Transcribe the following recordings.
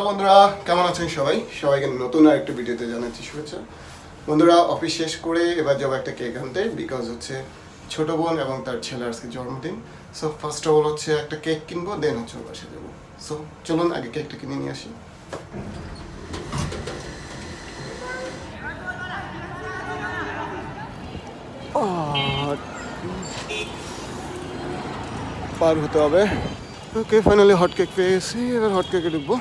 Hello বন্ধুরা, কেমন আছেন সবাই? সবাইকে নতুন আর একটা ভিডিওতে জানাচ্ছি শুভেচ্ছা। বন্ধুরা অফিস শেষ করে এবার যাব একটা কেক আনতে বিকজ হচ্ছে ছোট বোন এবং তার ছেলে আজকে জন্মদিন। সো ফার্স্ট অফ অল হচ্ছে একটা কেক কিনবো দেন হচ্ছে ওর বাসায় যাব। সো চলুন আগে কেকটা কিনে নিয়ে আসি। পার হতে হবে। ওকে ফাইনালি হট কেক পেয়ে গেছি। এবার হট কেকে ঢুকবো।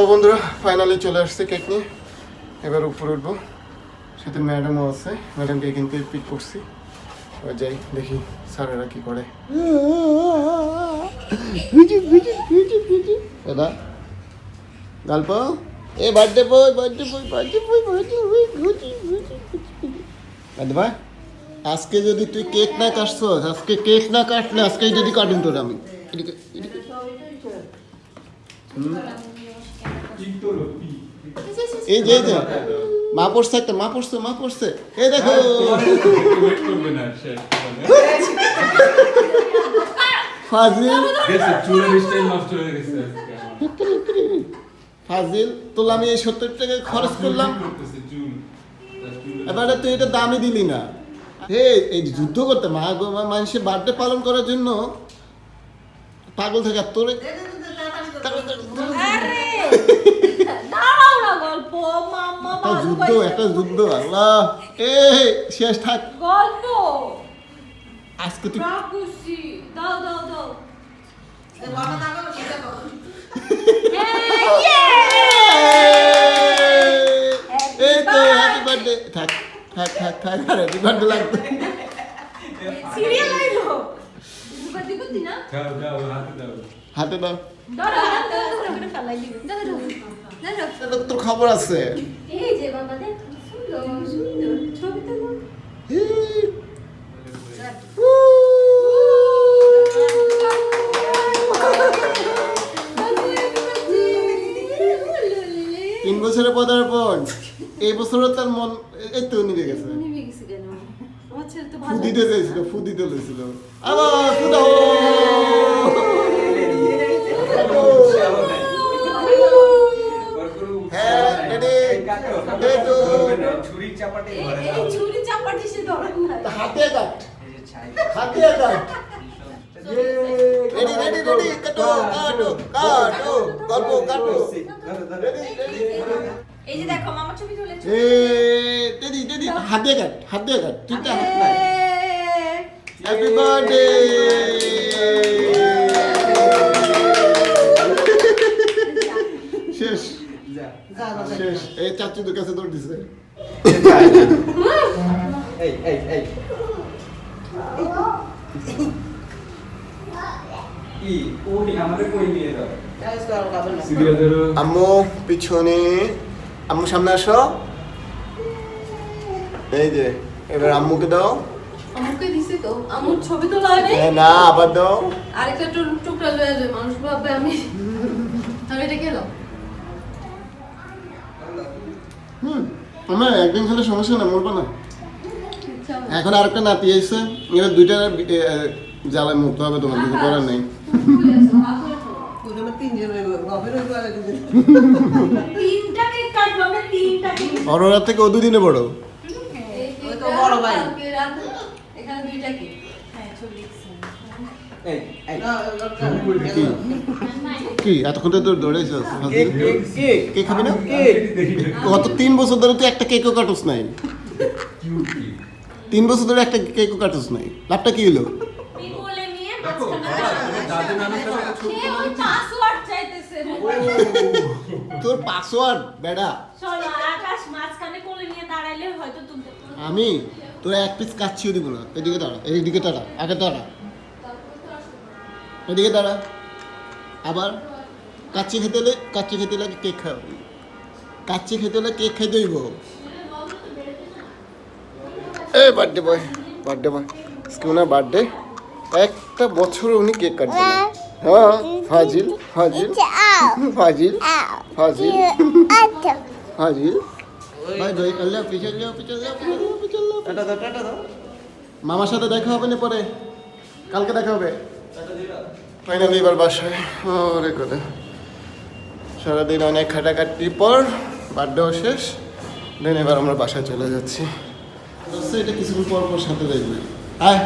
সো বন্ধুরা ফাইনালি চলে আসছে কেক নিয়ে। এবার উপরে উঠবো। সাথে ম্যাডামও আছে। ম্যাডামকে কিন্তু পিক করছি। এবার যাই, দেখি স্যারেরা কি করে। দাদা, গল্প? এ birthday boy birthday boy birthday ভাই, আজকে যদি তুই কেক না কাটছ আজকে কেক না কাটলে আজকে যদি কাটুন তোর আমি। এদিকে এই যে মা পড়ছে একটা, মা পড়ছে মা পড়ছে। এই দেখো। ফাজিল। ফাজিল, তোলা আমি এই সত্তর টাকা খরচ করলাম। এবারে তুই এটা দামই দিলি না। হে, এই যুদ্ধ করতে, মা মানুষের বার্থডে পালন করার জন্য পাগল থেকে। তোরে একটা যুদ্ধ। একটা যুদ্ধ আল্লাহ। এ শেষ থাক। গল্প! আজকে তুই রাখুছি। দাও দাও দাও। এই তো হ্যাপি বার্থডে থাক থাক থাক থাক আর হ্যাপি বার্থডে লাগবে। সিরিয়াল আইলো দুবার দিব না দাও দাও হাতে দাও তোর খবর আছে এই যে বাবা দেখ সুন্দর সুন্দর ছবি তো তিন বছরের পদার্পণ এই বছরও তার মন এই তো নিভে গেছে ফু দিতে চাইছিল আবার হ্যাঁ এই তো। ছুরি চাপাটি ছুরি চাপাটি সে ধরেন না হাতে কাট। হাতে কাট। Ready ready ready. কাটো কাটো কাটো। গল্প কাটো। এই যে দেখো মামা ছবি তুলেছে। রেডি হাতে কাট হাতে কাট ঠিক আছে হ্যাপি বার্থডে শেষ শেষ এই চাচুদের কাছে দৌড় দিছে এই এই এই ই ওই আমারে কই নিয়ে দাও সিরিয়াল ধরো আম্মু পিছনে আম্মু সামনে আসো এই যে এবার আম্মুকে দাও। দিছে তো। আমার ছবি নাই। হ্যাঁ, না আবার দাও। আরেকটা টুকরা লয়ে যায় মানুষ ভাববে আমি। আমি এটা গেলাম হুম আমার একদিন খেলে সমস্যা না মরবা না। ইচ্ছা। এখন আরেকটা নাতি এসছে এবার দুইটা জ্বালায় মুক্ত হবে তোমার কিছু করার নেই। অরোরা থেকে ও দুদিনে বড়। তো বড় ভাই। এখানে দুইটা কেক হ্যাঁ ছবি দেখছি। এই এই। কি? কি? এতক্ষণ তো তোর কেক খাবি না? গত তিন বছর ধরে তুই একটা কেকও কাটুস নাই। তিন বছর ধরে একটা কেকও কাটুস নাই। লাভটা কি হলো? তুমি বলে নিয়ে আমি তোর এক পিস কাচ্ছিও দিব না এদিকে দাঁড়া এইদিকে দাঁড়া আগে দাঁড়া। এদিকে দাঁড়া। আবার কাচ্চি খেতে হলে কাচ্চি খেতে হলে কেক খাও। কাচ্চি খেতে হলে কেক খাইতে হইব। এ বার্থডে বয় বার্থডে বয় আজকে ওনার বার্থডে একটা বছর উনি কেক কাটবে না। হ্যাঁ ফাজিল ফাজিল। ফাজিল ফাজিল। ফাজিল। ভাই ভাই চল যাও পিছন যাও পিছন যাও পিছন যাও পিছন যাও টাটা দাও টাটা দাও মামার সাথে দেখা হবে না পরে? কালকে দেখা হবে? ফাইনালি এবার বাসায়। ওরে করে সারাদিন অনেক খাটাখাটির পর বার্থডেও শেষ। দেন এবার আমরা বাসায় চলে যাচ্ছি। দোস্ত এটা কিছুক্ষণ পর পর সাথে দেখবে। আয়।